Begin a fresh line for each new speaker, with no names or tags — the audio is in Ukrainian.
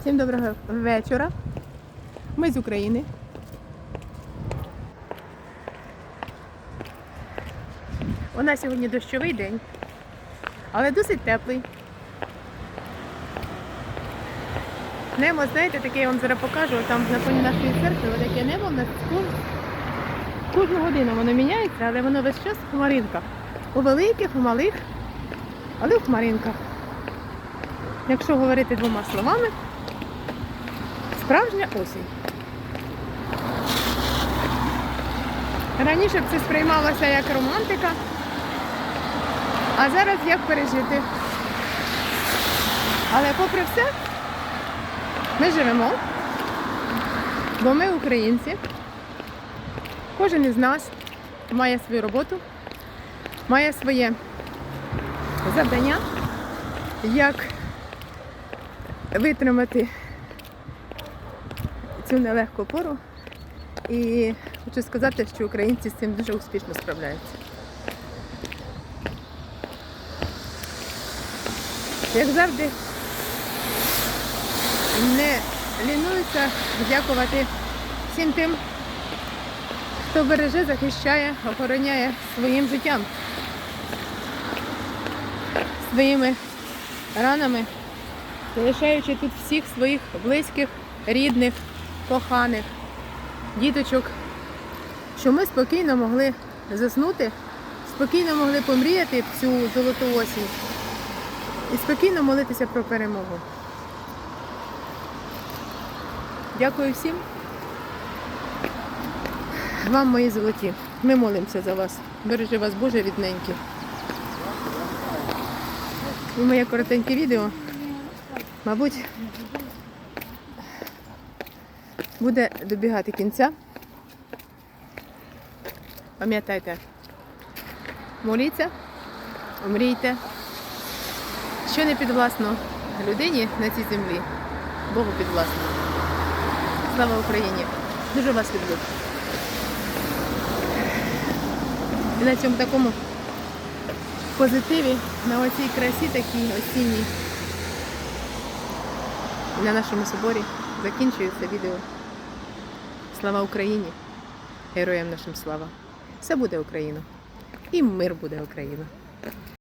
Всім доброго вечора. Ми з України. У нас сьогодні дощовий день, але досить теплий. Небо, знаєте, таке я вам зараз покажу, там на фоні нашої церкви, таке небо в нас кожну годину воно міняється, але воно весь час в хмаринках. У великих, у малих, але в хмаринках. Якщо говорити двома словами, справжня осінь. Раніше б це сприймалося як романтика, а зараз як пережити. Але попри все, ми живемо, бо ми українці. Кожен із нас має свою роботу, має своє завдання, як витримати цю нелегку пору. І хочу сказати, що українці з цим дуже успішно справляються. Як завжди, не лінуюся дякувати всім тим, хто береже, захищає, охороняє своїм життям, своїми ранами, залишаючи тут всіх своїх близьких, рідних, коханих, діточок, що ми спокійно могли заснути, спокійно могли помріяти цю золоту осінь і спокійно молитися про перемогу. Дякую всім. Вам, мої золоті. Ми молимося за вас. Бережи вас Боже рідненькі. І моє коротеньке відео, мабуть, буде добігати кінця. Пам'ятайте, моліться, мрійте, що не підвласно людині на цій землі, Богу підвласно. Слава Україні! Дуже вас люблю. І на цьому такому позитиві, на оцій красі такій осінній на нашому соборі закінчується відео. Слава Україні! Героям нашим слава! Все буде Україна! І мир буде Україна!